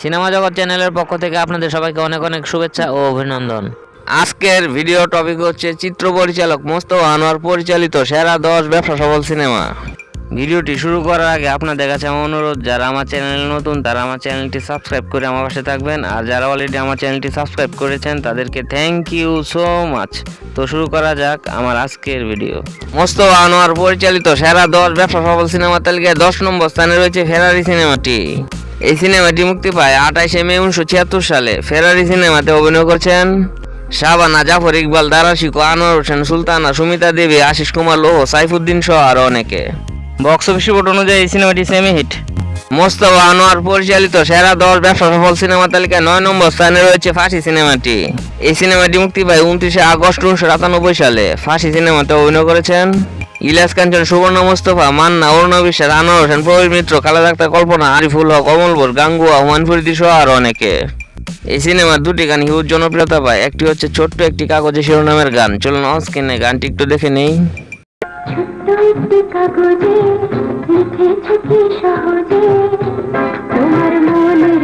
Cinema জগৎ চ্যানেলের পক্ষ থেকে আপনাদের সবাইকে অনেক অনেক শুভেচ্ছা ও অভিনন্দন। আজকের ভিডিও টপিক হচ্ছে চিত্র পরিচালক মোস্তফা আনোয়ার পরিচালিত সেরা দশ ব্যবসা সফল সিনেমা। ভিডিওটি শুরু করার আগে আপনাদের কাছে আমার অনুরোধ, যারা আমার চ্যানেল নতুন, তারা আমার চ্যানেলটি সাবস্ক্রাইব করে আমার পাশে থাকবেন। আর যারা অলরেডি আমার চ্যানেলটি সাবস্ক্রাইব করেছেন, তাদেরকে থ্যাংক ইউ সো মাচ তো শুরু করা যাক আমার আজকের ভিডিও মোস্তফা আনোয়ার পরিচালিত সেরা দশ ব্যবসা সফল সিনেমা তালিকায় দশ নম্বর স্থানে রয়েছে ফেরারি সিনেমাটি। এই সিনেমাটি মুক্তি পায় আঠাশে মে উনিশশো ছিয়াত্তর সালে। ফেরারি সিনেমাতে অভিনয় করছেন শাবানা জাফর ইকবাল দারাশিকো আনোয়ার হোসেন, সুলতানা, সুমিতা দেবী, আশিস কুমার লোহ, সাইফুদ্দিন সহ আরও অনেকে। বক্স অফিস রিপোর্ট অনুযায়ী এই সিনেমাটি সেমি হিট মোস্তফা আনোয়ার পরিচালিত সেরা দশ ব্যবসা সফল সিনেমা তালিকায় নয় নম্বর স্থানে রয়েছে ফাঁসি সিনেমাটি। এই সিনেমাটি মুক্তি পায় উনত্রিশে আগস্ট উনিশশো সাতানব্বই সালে। ফাঁসি সিনেমাতে অভিনয় করেছেন ইলিয়াস কাঞ্চন, সুবর্ণ মোস্তফা, মান্না, অরুণ বিশ্বাস, আনোয়ার হোসেন, প্রবীর মিত্র, খালেদা আক্তার, কল্পনা, আরিফুল হক, অমল বোস, গাঙ্গুয়া হুমান ফরিদি সহ আরও অনেকে। এই সিনেমার দুটি গান হিউজ জনপ্রিয়তা পায়। একটি হচ্ছে ছোট্ট একটি কাগজে শিরোনামের গান। চলুন অস্ক্রিনে গানটি একটু দেখে নেই। ছোট্ট একটি কাগজে সহজে? তোমার মনের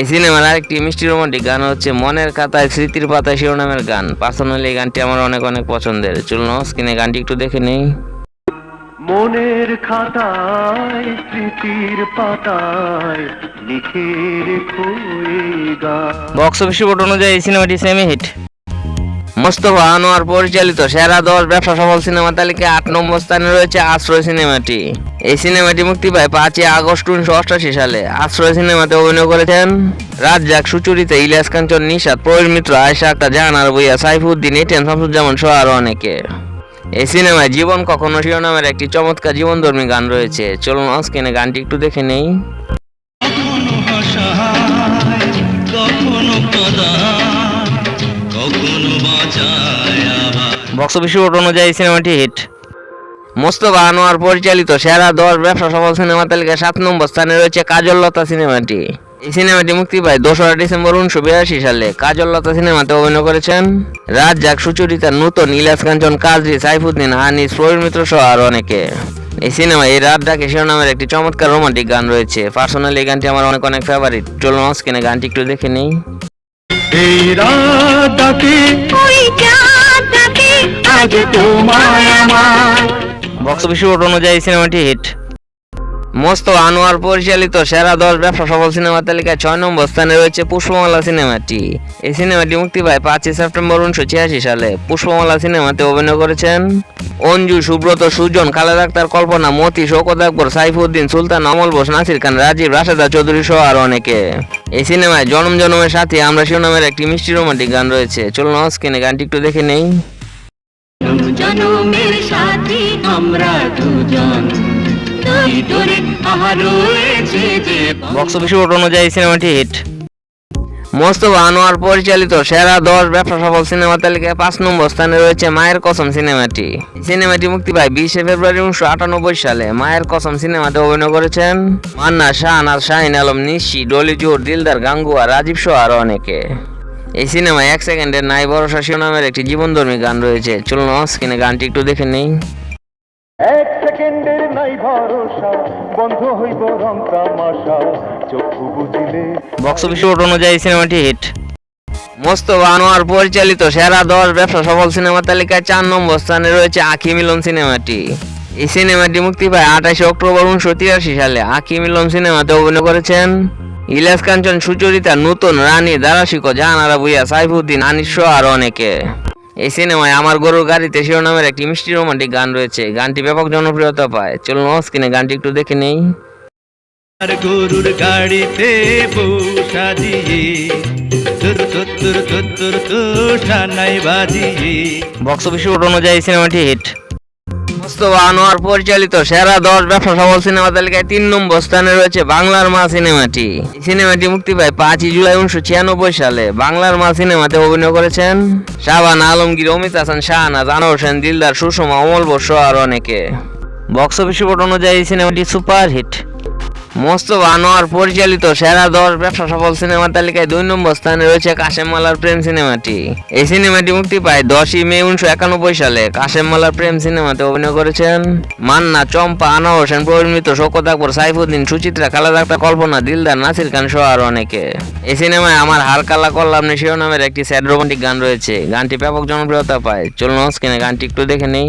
এই সিনেমার আরেকটি মিষ্টি রোমান্টিক গান হচ্ছে মনের খাতায় স্মৃতির পাতায় শিরোনামের গান। পার্সোনালি এই গানটি আমার অনেক অনেক পছন্দের। চলুন স্ক্রিনে গানটি একটু দেখে নেই। মনের খাতায় স্মৃতির পাতায় লিখে রেখো বক্স অফিস রিপোর্ট অনুযায়ী এই সিনেমাটি সেমি হিট মোস্তফা আনোয়ার পরিচালিত সেরা দশ ব্যবসা সফল সিনেমা তালিকায় আট নম্বর স্থানে রয়েছে আশ্রয় সিনেমাটি। এই সিনেমাটি মুক্তি পায় পাঁচই আগস্ট উনিশশো অষ্টাশি সালে। আশ্রয় সিনেমাতে অভিনয় করেছেন রাজ্জাক, সুচরিতা, ইলিয়াস কাঞ্চন নিশাদ প্রবীর মিত্র আয়সা আক্তার জাহানার বইয়া সাইফুদ্দিন এটেন শামসুজ্জামান সহ আরও অনেকে। এই সিনেমায় জীবন কখনো শিরোনামের একটি চমৎকার জীবনধর্মী গান রয়েছে। চলুন অস্ক্রিনে গানটি একটু দেখে নেই। বক্স অফিস অনুযায়ী সিনেমাটি হিট মোস্তফা আনোয়ার পরিচালিত সেরা দশ ব্যবসা সফল সিনেমা তালিকায় সাত নম্বর স্থানে রয়েছে কাজল লতা সিনেমাটি এই সিনেমাটি মুক্তি পায় দোসরা ডিসেম্বর উনিশশো বিরাশি সালে। কাজল লতা সিনেমাতে অভিনয় করেছেন রাজ্জাক, সুচরিতা, নূতন ইলাস কাঞ্চন কাজরি সাইফুদ্দিন আনিস প্রবীর মিত্র সহ আরও অনেকে। এই সিনেমায় এই রাত ডাকে শিরোনামের একটি চমৎকার রোমান্টিক গান রয়েছে। পার্সোনালি এই গানটি আমার অনেক অনেক ফেভারিট চলুন স্ক্রিনে গানটি একটু দেখে নেই। এই রাত ডাকে ওই চাঁদটাকে আজ তোমায় আমার। বক্স অফিস অনুযায়ী সিনেমাটি হিট মোস্তফা আনোয়ার পরিচালিত সেরা দশ ব্যবসা সফল সিনেমার তালিকায় ছয় নম্বর স্থানে রয়েছে পুষ্পমালা সিনেমাটি। এই সিনেমাটি মুক্তি পায় পাঁচই সেপ্টেম্বর উনিশশো ছিয়াশি সালে। পুষ্পমালা সিনেমাতে অভিনয় করেছেন অঞ্জু, সুব্রত, সুজন, খালেদ আক্তার, কল্পনা মতি শৌকত আকবর, সাইফুদ্দিন, সুলতান, অমল বোস, নাসির খান, রাজীব, রাশেদা চৌধুরী সহ আরও অনেকে। এই সিনেমায় জনম জনমের সাথে আমরা শিরোনামের একটি মিষ্টি রোমান্টিক গান রয়েছে। চলুন স্ক্রিনে গানটি একটু দেখে নেই। জনমের সাথী, আমরা দুজন। বক্স অফিস অনুযায়ী সিনেমাটি হিট মোস্তফা আনোয়ার পরিচালিত সেরা দশ ব্যবসা সফল সিনেমা তালিকায় পাঁচ নম্বর স্থানে রয়েছে মায়ের কসম সিনেমাটি সিনেমাটি মুক্তি পায় বিশে ফেব্রুয়ারি উনিশশো আটানব্বই সালে। মায়ের কসম সিনেমাতে অভিনয় করেছেন মান্না শাহানাজ শাহিন আলম নিশি ডলি জোর দিলদার গাঙ্গুয়া রাজীব সহ আরও অনেকে। এই সিনেমায় এক সেকেন্ডের নাই ভরসা শিরোনামের একটি জীবনধর্মী গান রয়েছে। চলুন স্ক্রিনে গানটি একটু দেখে নেই। এক সেকেন্ডের নাই ভরসা, বন্ধ হইব রং তামাশা, চক্ষু বুঝিলে বক্স অফিস অনুযায়ী সিনেমাটি হিট মোস্তফা আনোয়ার পরিচালিত সেরা দশ ব্যবসা সফল সিনেমা তালিকায় চার নম্বর স্থানে রয়েছে আখি মিলন সিনেমাটি এই সিনেমাটি মুক্তি পায় আঠাশে অক্টোবর উনিশশো তিরাশি সালে। আখি মিলন সিনেমাতে অভিনয় করেছেন ইলিয়াস কাঞ্চন, সুচরিতা, নূতন, রানী, দারাশিকো, জাহানারা ভুইয়া, সাইফুদ্দিন, আনিস আর অনেকে। এই সিনেমায় আমার গরুর গাড়িতে শিরোনামের একটি মিষ্টি রোমান্টিক গান রয়েছে। গানটি ব্যাপক জনপ্রিয়তা পায়। চলুন স্ক্রিনে গানটি একটু দেখে নেই। আর গরুর গাড়িতে দিয়ে বক্স অফিস রিপোর্ট অনুযায়ী সিনেমাটি হিট মোস্তফা আনোয়ার পরিচালিত সেরা দশ ব্যবসা সফল সিনেমা তালিকায় তিন নম্বর স্থানে রয়েছে বাংলার মা সিনেমাটি। সিনেমাটি মুক্তি পায় পাঁচই জুলাই উনিশশো ছিয়ানব্বই সালে। বাংলার মা সিনেমাতে অভিনয় করেছেন শাহান আলমগীর, অমিত হাসান শাহনাজ, আনোয়ার হোসেন দিলদার, সুষমা, অমল বোস আর অনেকে। বক্স অফিস রিপোর্ট অনুযায়ী সিনেমাটি সুপার হিট মোস্তফা আনোয়ার পরিচালিত সেরা দশ ব্যবসা সফল সিনেমার তালিকায় দুই নম্বর স্থানে রয়েছে কাশেম মালার প্রেম সিনেমাটি। এই সিনেমাটি মুক্তি পায় দশই মে উনিশশো একানব্বই সালে। কাশেম মালার প্রেম সিনেমাতে অভিনয় করেছেন মান্না, চম্পা, আনোয়ার হোসেন পরিমিত শোকত আকবর, সাইফুদ্দিন, সুচিত্রা, খালেদা আক্তার, কল্পনা, দিলদার, নাসির খান সহ আরও অনেকে। এই সিনেমায় আমার হালকালা করলাম নি শিরোনামের একটি স্যাড রোমান্টিক গান রয়েছে। গানটি ব্যাপক জনপ্রিয়তা পায়। চলুন স্ক্রিনে গানটি একটু দেখে নেই।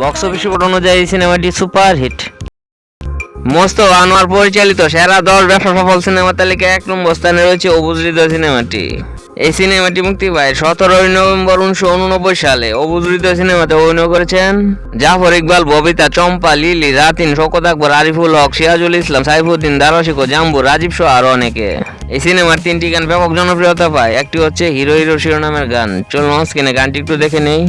বক্স অফিস অনুযায়ী সিনেমাটি সুপার হিট মোস্তফা আনোয়ার পরিচালিত, সেরা দল, ব্যবসা সফল সিনেমা তালিকায় এক নম্বর স্থানে রয়েছে অবুজ হৃদয় সিনেমাটি এই সিনেমাটি মুক্তি পায় সতেরোই নভেম্বর উনিশশো উননব্বই সালে। অবুজ হৃদয় সিনেমাতে অভিনয় করেছেন জাফর ইকবাল, ববিতা চম্পা, লিলি, রাতিন শকত আকবর, আরিফুল হক, সিরাজুল ইসলাম, সাইফুদ্দিন, দারশিকো জাম্বু রাজীব সহ আরও অনেকে। এই সিনেমার তিনটি গান ব্যাপক জনপ্রিয়তা পায়। একটি হচ্ছে হিরো হিরো শিরোনামের গান। চলুন স্ক্রিনে গানটি একটু দেখে নেই।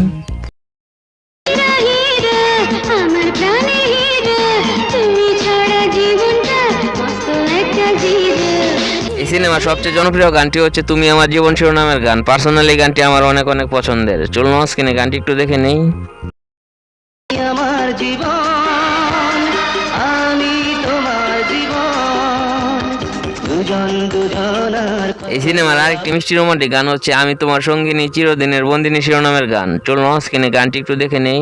সিনেমার সবচেয়ে জনপ্রিয় গানটি হচ্ছে তুমি আমার জীবন শিরোনামের গান। পার্সোনালি গানটি আমার অনেক অনেক পছন্দের। চলুন স্ক্রিনে গানটি একটু দেখে নেই। আমার জীবন আমি তোমার জীবন দুজন দুজনার এই সিনেমার আরেকটি মিষ্টি রোমান্টিক গান হচ্ছে আমি তোমার সঙ্গিনী চিরদিনের বন্দিনী শিরোনামের গান। চলুন স্ক্রিনে গানটি একটু দেখে নেই।